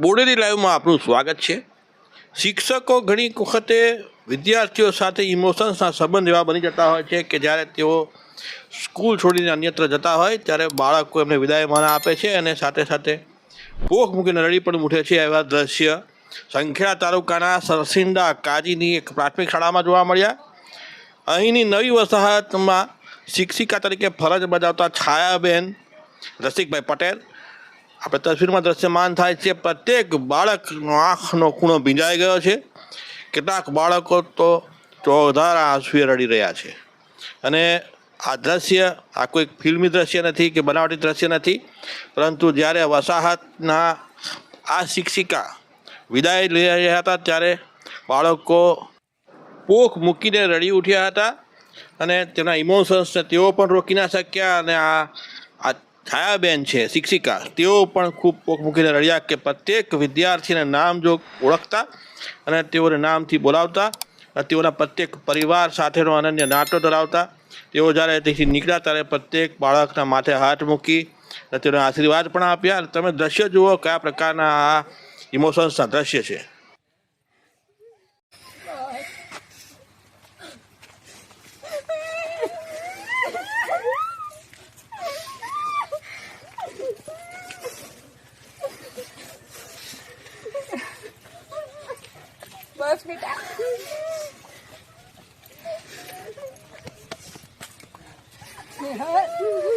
બોડેલી લાઈવમાં આપનું સ્વાગત છે. શિક્ષકો ઘણી વખતે વિદ્યાર્થીઓ સાથે ઇમોશન્સના સંબંધ એવા બની જતા હોય છે કે જ્યારે તેઓ સ્કૂલ છોડીને અન્યત્ર જતા હોય ત્યારે બાળકો એમને વિદાયમાના આપે છે અને સાથે સાથે પોખ મૂકીને રડી પણ ઉઠે છે એવા દ્રશ્ય સંખેડા તાલુકાના સરસિંડા કાજીની એક પ્રાથમિક શાળામાં જોવા મળ્યા. અહીંની નવી વસાહતમાં શિક્ષિકા તરીકે ફરજ બજાવતા છાયાબેન રસિકભાઈ પટેલ આપણે તસવીરમાં દ્રશ્યમાન થાય છે, પ્રત્યેક બાળકનો આંખનો ખૂણો ભીંજાઈ ગયો છે. કેટલાક બાળકો તો ચોધારા આંસુએ રડી રહ્યા છે. અને આ દ્રશ્ય, આ કોઈ ફિલ્મી દ્રશ્ય નથી કે બનાવટી દ્રશ્ય નથી, પરંતુ જ્યારે વસાહતના આ શિક્ષિકા વિદાય લઈ રહ્યા હતા, ત્યારે બાળકો પોખ મૂકીને રડી ઉઠ્યા હતા અને તેના ઇમોશન્સને તેઓ પણ રોકી ના શક્યા અને આ આ છાયાબેન છે, શિક્ષિકા. તેઓ પણ ખૂબ પોક મૂકીને રડ્યા કે પ્રત્યેક વિદ્યાર્થીને નામ જો ઓળખતા અને તેઓને નામથી બોલાવતા તેઓના પ્રત્યેક પરિવાર સાથેનો અનન્ય નાટો ધરાવતા, તેઓ જ્યારે ત્યાંથી નીકળ્યા ત્યારે પ્રત્યેક બાળકના માથે હાથ મૂકી તેઓને આશીર્વાદ પણ આપ્યા. તમે દ્રશ્ય જુઓ કયા પ્રકારના આ ઇમોશન્સના દ્રશ્ય છે. बस बेटा Yeah.